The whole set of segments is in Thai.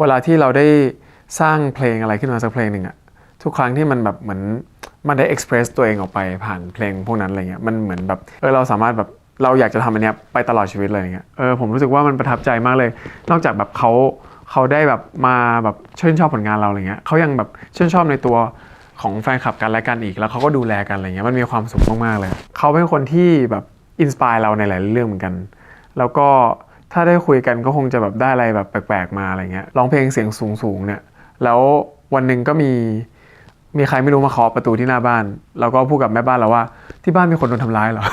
เวลาที่เราได้สร้างเพลงอะไรขึ้นมาสักเพลงหนึ่งอะทุกครั้งที่มันแบบเหมือนมันได้ express ตัวเองออกไปผ่านเพลงพวกนั้นอะไรเงี้ยมันเหมือนแบบเออเราสามารถแบบเราอยากจะทำอันเนี้ยไปตลอดชีวิตเลยอย่างเงี้ยเออผมรู้สึกว่ามันประทับใจมากเลย นอกจากแบบเขาเขาได้แบบมาแบบชื่นชอบผลงานเราอะไรเงี้ยเขายังแบบชื่นชอบในตัวของแฟนคลับกันและกันอีก แล้วเขาก็ดูแลกันอะไรเงี้ยมันมีความสุขมากๆเลยเขาเป็นคนที่แบบอินสปายเราในหลายเรื่องเหมือนกัน แล้วก็ ถ้าได้คุยกันก็คงจะแบบได้อะไรแบบแปลกๆมาอะไรเงี้ยร้องเพลงเสียงสูงๆเนี่ยแล้ววันหนึ่งก็มีมีใครไม่รู้มาเคาะประตูที่หน้าบ้าน แล้วก็พูดกับแม่บ้านเราว่าที่บ้านมีคนโดนทำร้ายเหรอ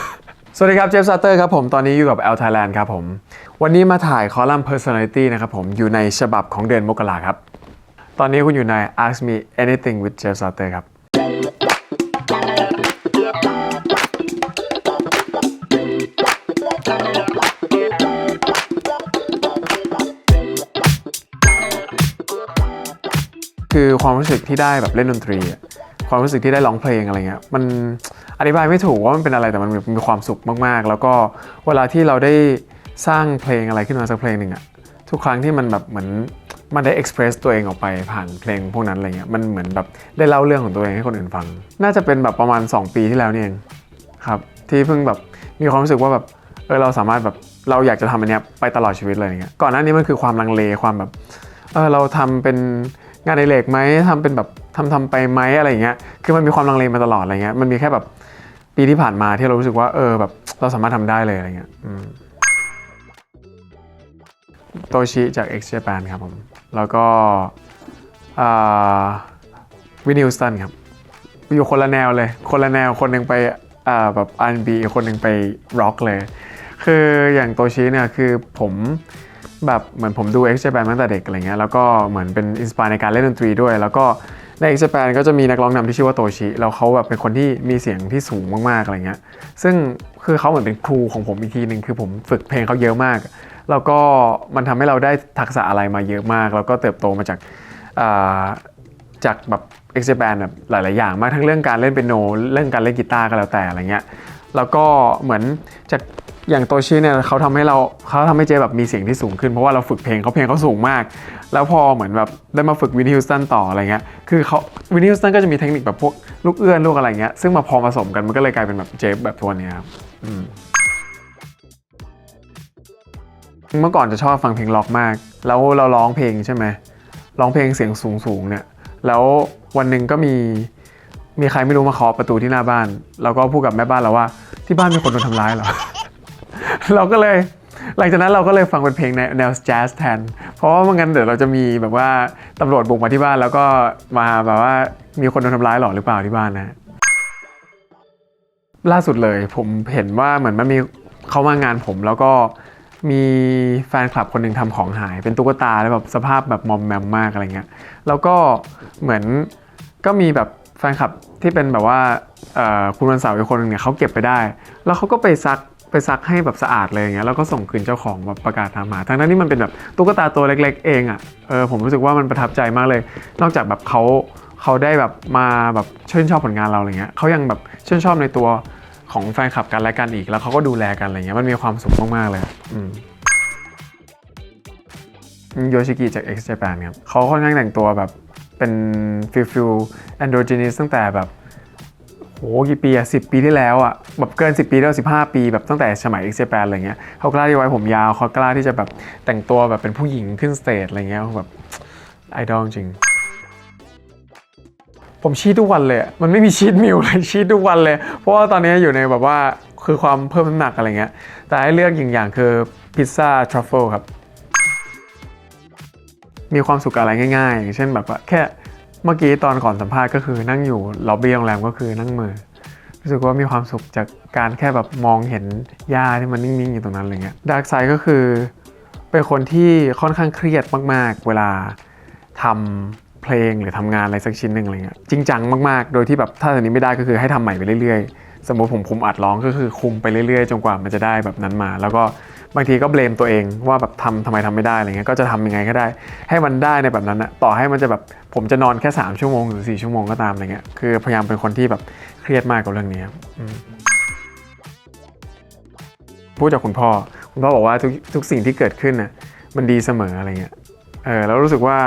สวัสดีครับเจฟซัตเตอร์ครับผม ตอนนี้อยู่กับ L Thailand ครับผม วันนี้มาถ่ายคอลัมน์ Personality นะครับผม อยู่ในฉบับของเดือนมกราครับ ตอนนี้คุณอยู่ใน Ask Me Anything with Jeff Sutter ครับ คือความรู้สึกที่ได้แบบเล่นดนตรีอะความรู้สึกที่ได้ร้องเพลงอะไรเงี้ยมันอธิบายไม่ถูกว่ามันเป็นอะไรแต่มันมีความสุขมากๆ แล้วก็เวลาที่เราได้สร้างเพลงอะไรขึ้นมาสักเพลงหนึ่งอะทุกครั้งที่มันแบบเหมือนมันได้ express ตัวเองออกไปผ่านเพลงพวกนั้นอะไรเงี้ยมันเหมือนแบบได้เล่าเรื่องของตัวเองให้คนอื่นฟัง น่าจะเป็นแบบประมาณ 2 ปีที่แล้วนี่เองครับที่เพิ่งแบบมีความรู้สึกว่าแบบเออเราสามารถแบบเราอยากจะทำอันเนี้ยไปตลอดชีวิตเลยอย่างเงี้ยก่อนหน้านี้มันคือความลังเลความแบบเออเราทำเป็น งานในเหล็กไหมทำเป็นแบบทำทำไปไหมอะไรอย่างเงี้ยคือมันมีความลังเลมาตลอดอะไรเงี้ยมันมีแค่แบบปีที่ผ่านมาที่เรารู้สึกว่าเออแบบเราสามารถทำได้เลยอะไรเงี้ยโตชิจาก X Japan ครับผมแล้วก็วินิวสตันครับอยู่คนละแนวเลย คนละแนวคนหนึ่งไปแบบ R&B อีคนหนึ่งไปร็อกเลย คืออย่างโตชิเนี่ยคือผม แบบเหมือนผมดู X Japan มาตั้งแต่เด็กอะไรเงี้ยแล้วก็เหมือนเป็นอินสปายในการเล่นดนตรีด้วย แล้วก็ใน X Japan ก็จะมีนักร้องนำที่ชื่อว่าโตชิ แล้วเขาแบบเป็นคนที่มีเสียงที่สูงมากๆอะไรเงี้ยซึ่งคือเขาเหมือนเป็นครูของผมอีกทีหนึ่งคือผมฝึกเพลงเขาเยอะมาก แล้วก็มันทำให้เราได้ทักษะอะไรมาเยอะมาก แล้วก็เติบโตมาจากาจากแบบ X Japan แบบหลาย ๆ อย่างมากทั้งเรื่องการเล่นเปียโนเรื่องการเล่นกีตาร์ก็แล้วแต่อะไรเงี้ย แล้วก็เหมือนจากอย่างโตชิเนี่ยเขาทำให้เราเขาทำให้เจแบบมีเสียงที่สูงขึ้นเพราะว่าเราฝึกเพลงเขาเพลงเขาสูงมาก แล้วพอเหมือนแบบได้มาฝึกวินนี่ฮิวสตันต่ออะไรเงี้ยคือเขาวินนี่ฮิวสตันก็จะมีเทคนิคแบบพวกลูกเอื้อนลูกอะไรเงี้ยซึ่งมาพอผสมกันมันก็เลยกลายเป็นแบบเจฟแบบทัวเนี้ยครับเมื่อก่อนจะชอบฟังเพลงล็อกมาก แล้วเราร้องเพลงใช่ไหมร้องเพลงเสียงสูงสูงเนี่ยแล้ววันหนึ่งก็มีมีใครไม่รู้มาเคาะประตูที่หน้าบ้านเราก็พูดกับแม่บ้านเราว่า ที่บ้านมีคนโดนทำร้ายเหรอ เราก็เลยหลังจากนั้นเราก็เลยฟังเป็นเพลงแนวแจ๊สแทน เพราะว่าไม่งั้นเดี๋ยวเราจะมีแบบว่าตำรวจบุกมาที่บ้านแล้วก็มาแบบว่ามีคนโดนทำร้ายหรอหรือเปล่าที่บ้านนะ ล่าสุดเลยผมเห็นว่าเหมือนมันมีเขามางานผมแล้วก็มีแฟนคลับคนหนึ่งทำของหาย เป็นตุ๊กตาแล้วแบบสภาพแบบมอมแมมมากอะไรเงี้ย แล้วก็เหมือนก็มีแบบ แฟนคลับที่เป็นแบบว่าคุณวันเสาร์อีกคนหนึงเนี่ยเขาเก็บไปได้ แล้วเขาก็ไปซักไปซักให้แบบสะอาดเลยอย่างเงี้ยแล้วก็ส่งคืนเจ้าของแบบประกาศตามหาทั้งนั้นที่มันเป็นแบบตุ๊กตาตัวเล็ก ๆ เองอะ่ะเออผมรู้สึกว่ามันประทับใจมากเลย นอกจากแบบเขาเขาได้แบบมาแบบชื่นชอบผลงานเราอะไรเงี้ยเขายังแบบชื่นชอบในตัวของแฟนคลับกันและกันอีก แล้วเขาก็ดูแลกันอะไรเงี้ยมันมีความสุขมากๆเลยอืมโยชิกิจาก X Japan ครับเขาค่อนข้างแต่งตัวแบบ เป็นฟิลฟิลแอนโดรเจนิสตั้งแต่แบบโหกี่ปีอะสิปีที่แล้วอะแบบเกิน 10 ปีแล้ว15 ปีแบบตั้งแต่สมัย X Japan อะไรเงี้ยเขากล้าที่ไว้ผมยาวเขากล้าที่จะแบบแต่งตัวแบบเป็นผู้หญิงขึ้นสเตจอะไรเงี้ยแบบไอดอลจริง ผมชีททุกวันเลยมันไม่มีชีทมิลเลยชีททุกวันเลย เพราะว่าตอนนี้อยู่ในแบบว่าคือความเพิ่มน้ำหนักอะไรเงี้ยแต่ให้เลือกอย่างอย่างคือพิซซ่าทรัฟเฟิลครับ มีความสุขอะไรง่าย ๆ เช่นแบบว่าแค่เมื่อกี้ตอนก่อนสัมภาษณ์ก็คือนั่งอยู่ล็อบบี้โรงแรมก็คือนั่งมือรู้สึกว่ามีความสุขจากการแค่แบบมองเห็นหญ้าที่มันนิ่งๆอยู่ตรงนั้นอะไรเงี้ยดาร์กไซด์ก็คือเป็นคนที่ค่อนข้างเครียดมากๆ เวลาทำเพลงหรือทำงานอะไรสักชิ้นหนึ่งอะไรเงี้ยจริงจังมากๆ โดยที่แบบถ้าตอนนี้ไม่ได้ก็คือให้ทำใหม่ไปเรื่อยๆ สมมติผมคุมอัดร้องก็คือคุมไปเรื่อยๆ จนกว่ามันจะได้แบบนั้นมา แล้วก็ บางทีก็เบลมตัวเองว่าแบบทำทำไมทำไม่ได้อะไรเงี้ยก็จะทำยังไงก็ได้ ให้มันได้ในแบบนั้นนะต่อให้มันจะแบบผมจะนอนแค่ 3 ชั่วโมงหรือ 4 ชั่วโมงก็ตามอะไรเงี้ยคือพยายามเป็นคนที่แบบเครียดมากกับเรื่องนี้พูดจากคุณพ่อ คุณพ่อบอกว่าทุกทุกสิ่งที่เกิดขึ้นน่ะมันดีเสมออะไรเงี้ยเออแล้วรู้สึกว่า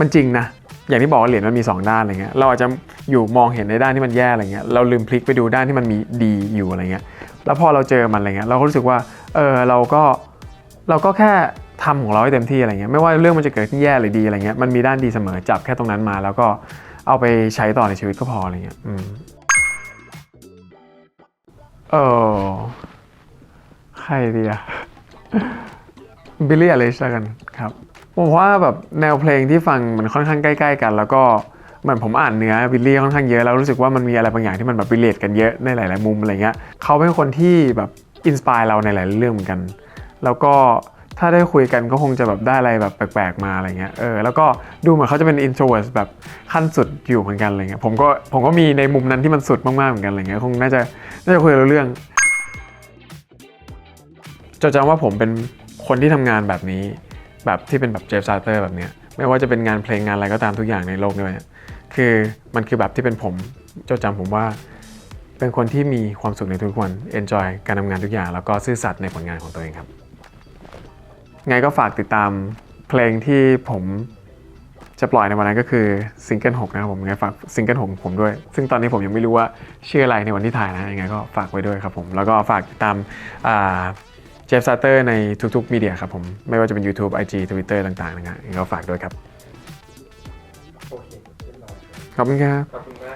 มันจริงนะอย่างที่บอกว่าเหรียญมันมี 2 ด้านอะไรเงี้ยเราอาจจะอยู่มองเห็นในด้านที่มันแย่อะไรเงี้ยเราลืมพลิกไปดูด้านที่มันมีดีอยู่อะไรเงี้ย แล้วพอเราเจอมันอะไรเงี้ยเราก็รู้สึกว่าเออเราก็เราก็แค่ทำของเราให้เต็มที่อะไรเงี้ยไม่ว่าเรื่องมันจะเกิดขึ้นแย่หรือดีอะไรเงี้ยมันมีด้านดีเสมอจับแค่ตรงนั้นมา แล้วก็เอาไปใช้ต่อในชีวิตก็พออะไรเงี้ยอืมเออใครดีอะบิลลี่อลิชแล้วกันครับผมว่าแบบแนวเพลงที่ฟังมันค่อนข้างใกล้ ๆ กัน แล้วก็ เหมือนผมอ่านเนื้อบิลลี่ค่อนข้างเยอะแล้วรู้สึกว่ามันมีอะไรบางอย่างที่มันแบบรีเลทกันเยอะในหลาย ๆ มุมอะไรเงี้ยเขาเป็นคนที่แบบอินสปายเราในหลายเรื่องเหมือนกัน แล้วก็ถ้าได้คุยกันก็คงจะแบบได้อะไรแบบแปลกๆมาอะไรเงี้ย เออ แล้วก็ดูเหมือนเขาจะเป็น introvert แบบขั้นสุดอยู่เหมือนกันอะไรเงี้ย ผมก็ผมก็มีในมุมนั้นที่มันสุดมากๆเหมือนกันอะไรเงี้ย คงน่าจะน่าจะคุยเรื่องจดจำว่าผมเป็นคนที่ทำงานแบบนี้ แบบที่เป็นแบบเจฟซาเตอร์แบบเนี้ย ไม่ว่าจะเป็นงานเพลงงานอะไรก็ตามทุกอย่างในโลกด้วย คือมันคือแบบที่เป็นผมเจดจำผมว่า เป็นคนที่มีความสุขในทุกวัน enjoy การทำงานทุกอย่าง แล้วก็ซื่อสัตย์ในผลงานของตัวเองครับ ไงก็ฝากติดตามเพลงที่ผมจะปล่อยในวันนั้นก็คือซิงเกิล6นะครับผมยังไงฝากซิงเกิล6ของผมด้วย ซึ่งตอนนี้ผมยังไม่รู้ว่าชื่ออะไรในวันที่ถ่ายนะยังไงก็ฝากไว้ด้วยครับผม แล้วก็ฝากติดตามเจฟซาเตอร์ในทุกๆมีเดียครับผม ไม่ว่าจะเป็น YouTube IG Twitter ต่างๆนะครับก็ฝากด้วยครับ ขอบคุณครับ